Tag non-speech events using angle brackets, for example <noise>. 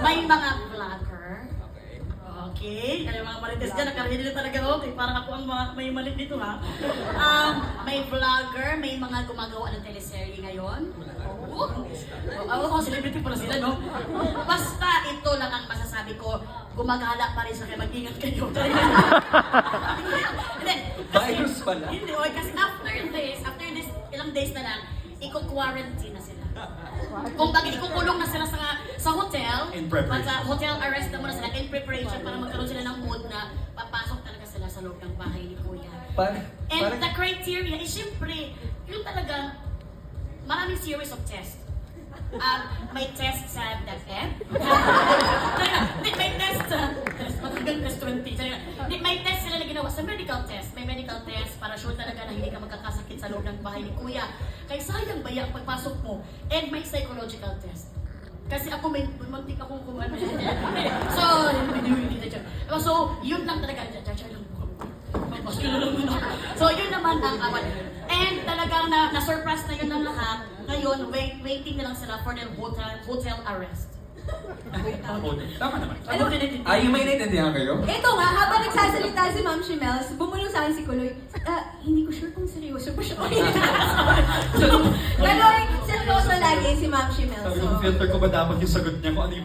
may mga vlogger. Okay. Okay, kaya mga marites dyan, nakarili na talaga ako. Okay, parang ako ang mga, may malit dito ha. Um, may vlogger, may mga gumagawa ng teleserye ngayon. Oo. Oo, oh, celebrity pala sila, no? Basta ito lang ang masasabi ko, gumagala pa rin sa kayo, mag-ingat kayo. <laughs> Hindi, kasi, Virus pala. hindi, oy, kasi after this, after this, ilang days na lang, iko-quarantine na sila. Kung bakit ikukulong na sila sa sa hotel, In preparation. Sa hotel arrest na muna sila in preparation para magkaroon sila ng mood na papasok talaga sila sa loob ng bahay ni Kuya. Parang, And parang, the criteria is syempre, yun talaga, maraming series of tests. Um, may test sa. Talaga, <laughs> Hindi, may test sa, matagal test 20. Talaga, Hindi, may test sila na ginawa sa medical test. May medical test para sure talaga na hindi ka magkakasakit sa loob ng bahay ni Kuya. Kaya sayang ba yung pagpasok mo? And may psychological test. Kasi ako may muntik akong kumano. <laughs> so, hindi hindi na dyan. So, yun lang talaga. Dyan lang. <laughs> So, yun naman ang awan. And talagang na, na-surprise na yun ng lahat. Ngayon, wait, waiting na lang sila for their hotel, hotel arrest. tama naman. Ano din din? Ay, may naiintindihan kayo? Ito nga, habang nagsasalita si Ma'am Shimels, bumulong sa akin si Kuloy, ah, hindi ko sure kung seryoso pa siya. <laughs> Gano'n, seryoso lagi si Ma'am Shimels. Sabi ko, filter ko ba dapat yung sagot niya kung ano yung